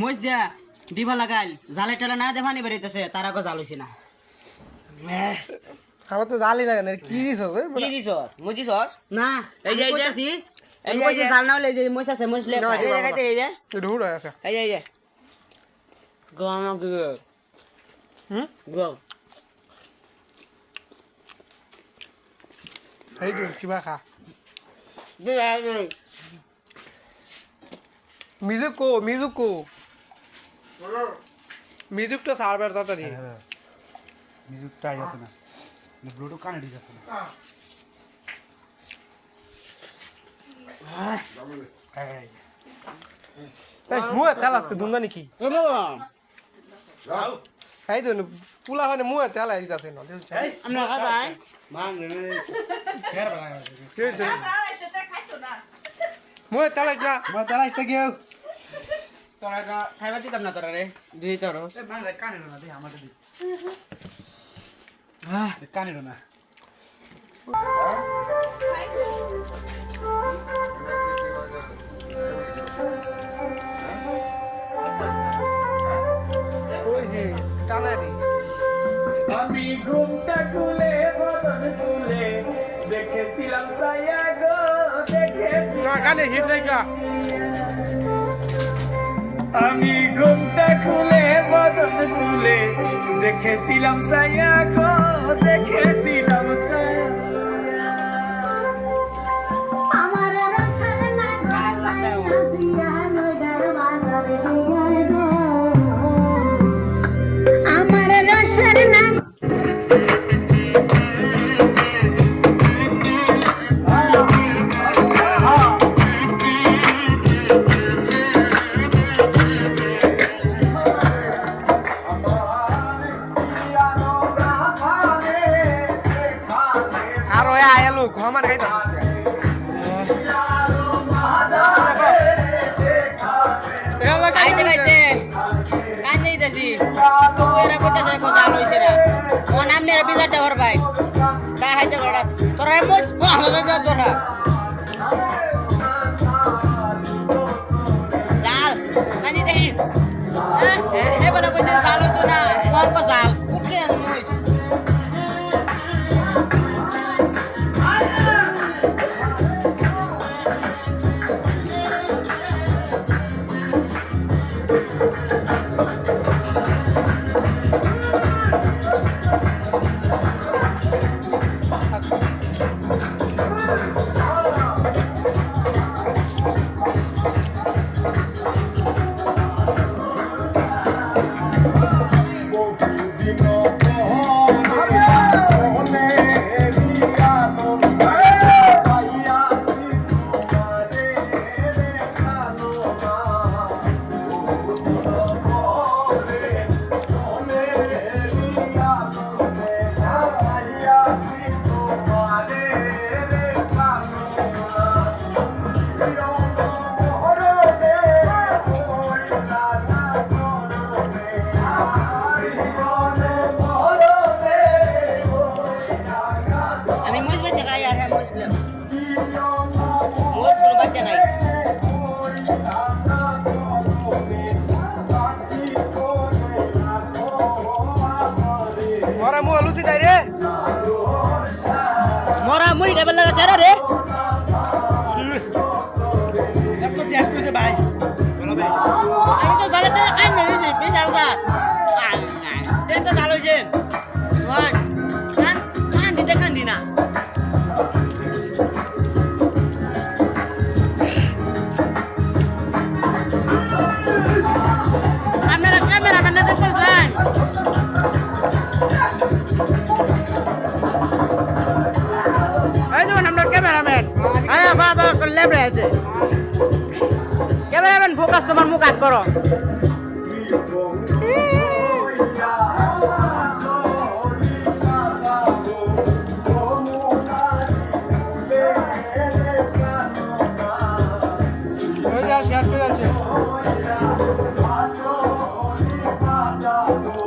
মুজ দিয়া দিবা লাগাইল জালে টেলে না দেখানি বেরিতেছে তার আগে জাল হইছে না। আমার তো জালি লাগে না কি দিছ কি দিছস মুজ দিছস না এই যে এই এই যে জাল না হলে যে মুজ আছে মুজ লে এই দেখাইতে এই যে ঢুড় হয়ে আছে। এই যে এই যে। গম গম হুম? গম এই তো কিবা খা। দে মিজুক কো মিজুক। কো মিজুক তো সারবার তাড়াতাড়ি। মিউজিকটা যাচ্ছে না। ব্লুটুথ কানেক্ট যাচ্ছে না। এই মুয়ে তেল আসতে দুন্দা নাকি? এই তো পুলা মানে মুয়ে তেল আই দিতাছে না আমরা খাই মান রে শেয়ার বানা কি হইছে মুয়ে তেল আই না। মই তারা ইস্তা গিয়ে তোরা কা খাইবা দিতাম না তোরা রে? দুই তরস। কানেক্ট না দে আমাদের দি। হ্যাঁ কানেক্ট না। আমি ঘুমটা খুলে বদন তুলে দেখেছিলাম সায়া গো দেখেছি না গানে হিট লাইকা আমি ঘুমটা খুলে বদন তুলে দেখেছিলাম সায়া গো দেখেছিলাম সায়া তো কইতে চাই কথা জাল হইছে না ও নাম মেরে বিজারটা ভাই তা হাইতে তোরা মোস ভালো তোরা। মুড়ি ডাবল লাগা সারা রে ফোকাস তোমার মুখ আগ করো Yeah.